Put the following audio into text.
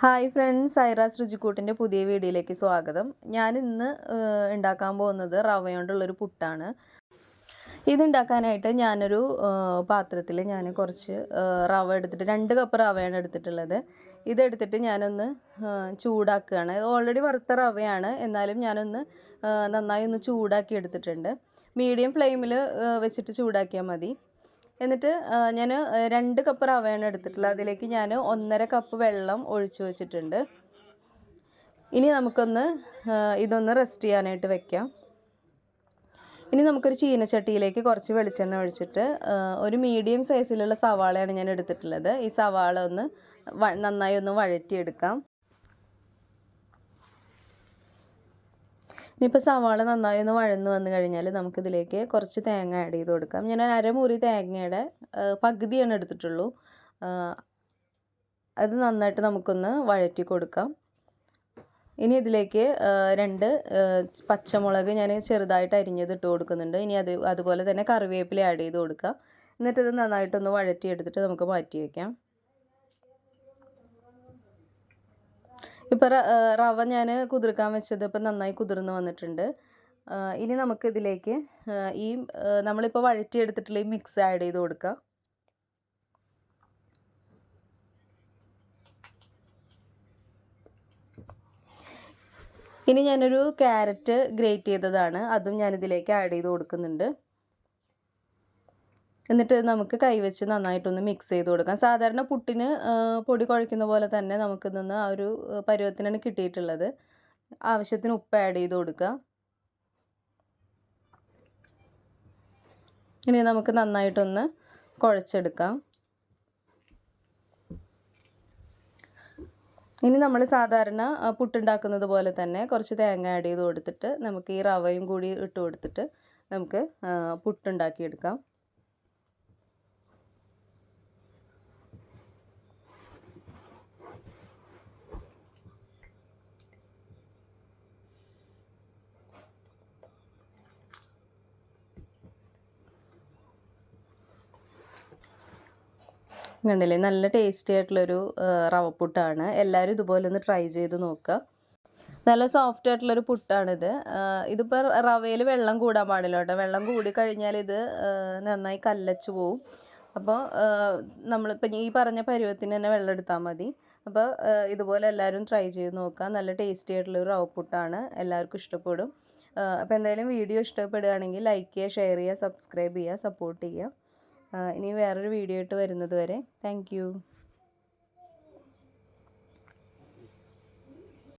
Hi friends Aira's രുചിക്കൂട്ടിന്റെ പുതിയ വീഡിയോയിലേക്ക് സ്വാഗതം. ഞാൻ ഇന്ന് ഉണ്ടാക്കാൻ പോകുന്നത് റവ കൊണ്ടുള്ളൊരു പുട്ടാണ്. ഇതുണ്ടാക്കാനായിട്ട് ഞാനൊരു പാത്രത്തിൽ ഞാൻ കുറച്ച് റവ എടുത്തിട്ട് രണ്ട് കപ്പ് റവയാണ് എടുത്തിട്ടുള്ളത്. ഇതെടുത്തിട്ട് ഞാനൊന്ന് ചൂടാക്കുകയാണ്. ഓൾറെഡി വറുത്ത റവയാണ്. എന്നാലും ഞാനൊന്ന് നന്നായി ഒന്ന് ചൂടാക്കി എടുത്തിട്ടുണ്ട്. മീഡിയം ഫ്ലെയിമിൽ വെച്ചിട്ട് ചൂടാക്കിയാൽ മതി. എന്നിട്ട് ഞാൻ രണ്ട് കപ്പ് റവയാണ് എടുത്തിട്ടുള്ളത്. അതിലേക്ക് ഞാൻ ഒന്നര കപ്പ് വെള്ളം ഒഴിച്ചു വെച്ചിട്ടുണ്ട്. ഇനി നമുക്കൊന്ന് ഇതൊന്ന് റെസ്റ്റ് ചെയ്യാനായിട്ട് വെക്കാം. ഇനി നമുക്കൊരു ചീനച്ചട്ടിയിലേക്ക് കുറച്ച് വെളിച്ചെണ്ണ ഒഴിച്ചിട്ട് ഒരു മീഡിയം സൈസിലുള്ള സവാളയാണ് ഞാൻ എടുത്തിട്ടുള്ളത്. ഈ സവാള ഒന്ന് നന്നായി ഒന്ന് വഴറ്റിയെടുക്കാം. ഇനിയിപ്പോൾ സവാള നന്നായി ഒന്ന് വഴന്ന് വന്നു കഴിഞ്ഞാൽ നമുക്കിതിലേക്ക് കുറച്ച് തേങ്ങ ആഡ് ചെയ്ത് കൊടുക്കാം. ഞാൻ അരമുറി തേങ്ങയുടെ പകുതിയാണ് എടുത്തിട്ടുള്ളൂ. അത് നന്നായിട്ട് നമുക്കൊന്ന് വഴറ്റി കൊടുക്കാം. ഇനി ഇതിലേക്ക് രണ്ട് പച്ചമുളക് ഞാൻ ചെറുതായിട്ട് അരിഞ്ഞത് ഇട്ട് കൊടുക്കുന്നുണ്ട്. ഇനി അത് അതുപോലെ തന്നെ കറിവേപ്പില ആഡ് ചെയ്ത് കൊടുക്കുക എന്നിട്ടത് നന്നായിട്ടൊന്ന് വഴറ്റി നമുക്ക് മാറ്റി വയ്ക്കാം ഇപ്പോൾ റവ ഞാൻ കുതിർക്കാൻ വെച്ചത് ഇപ്പം നന്നായി കുതിർന്ന് വന്നിട്ടുണ്ട്. ഇനി നമുക്ക് ഇതിലേക്ക് ഈ നമ്മളിപ്പോൾ വഴറ്റിയെടുത്തിട്ടുള്ള ഈ മിക്സ് ആഡ് ചെയ്ത് കൊടുക്കുക ഇനി ഞാനൊരു ക്യാരറ്റ് ഗ്രേറ്റ് ചെയ്തതാണ്. അതും ഞാനിതിലേക്ക് ആഡ് ചെയ്ത് കൊടുക്കുന്നുണ്ട്. എന്നിട്ട് നമുക്ക് കൈവച്ച് നന്നായിട്ടൊന്ന് മിക്സ് ചെയ്ത് കൊടുക്കാം. സാധാരണ പുട്ടിന് പൊടി കുഴക്കുന്ന പോലെ തന്നെ നമുക്ക് നിന്ന് ആ ഒരു പരുവത്തിനാണ് കിട്ടിയിട്ടുള്ളത്. ആവശ്യത്തിന് ഉപ്പ് ആഡ് ചെയ്ത് കൊടുക്കുക. ഇനി നമുക്ക് നന്നായിട്ടൊന്ന് കുഴച്ചെടുക്കാം. ഇനി നമ്മൾ സാധാരണ പുട്ടുണ്ടാക്കുന്നത് പോലെ തന്നെ കുറച്ച് തേങ്ങ ആഡ് ചെയ്ത് കൊടുത്തിട്ട് നമുക്ക് ഈ റവയും കൂടി ഇട്ട് കൊടുത്തിട്ട് നമുക്ക് പുട്ടുണ്ടാക്കിയെടുക്കാം. കണ്ടില്ലേ നല്ല ടേസ്റ്റി ആയിട്ടുള്ളൊരു റവപ്പുട്ടാണ്. എല്ലാവരും ഇതുപോലെ ഒന്ന് ട്രൈ ചെയ്ത് നോക്കുക നല്ല സോഫ്റ്റ് ആയിട്ടുള്ളൊരു പുട്ടാണിത്. ഇതിപ്പോൾ റവയിൽ വെള്ളം കൂടാൻ പാടില്ല കേട്ടോ. വെള്ളം കൂടി കഴിഞ്ഞാൽ ഇത് നന്നായി കല്ലച്ചു പോവും. അപ്പോൾ നമ്മളിപ്പോൾ ഈ പറഞ്ഞ പരുവത്തിന് തന്നെ വെള്ളം എടുത്താൽ മതി. അപ്പോൾ ഇതുപോലെ എല്ലാവരും ട്രൈ ചെയ്ത് നോക്കുക നല്ല ടേസ്റ്റി ആയിട്ടുള്ളൊരു റവ പുട്ടാണ് എല്ലാവർക്കും ഇഷ്ടപ്പെടും. അപ്പോൾ എന്തായാലും വീഡിയോ ഇഷ്ടപ്പെടുകയാണെങ്കിൽ ലൈക്ക് ചെയ്യുക ഷെയർ ചെയ്യുക സബ്സ്ക്രൈബ് ചെയ്യുക സപ്പോർട്ട് ചെയ്യുക. ഇനി വേറൊരു വീഡിയോ ആയിട്ട് വരുന്നത് വരെ. താങ്ക്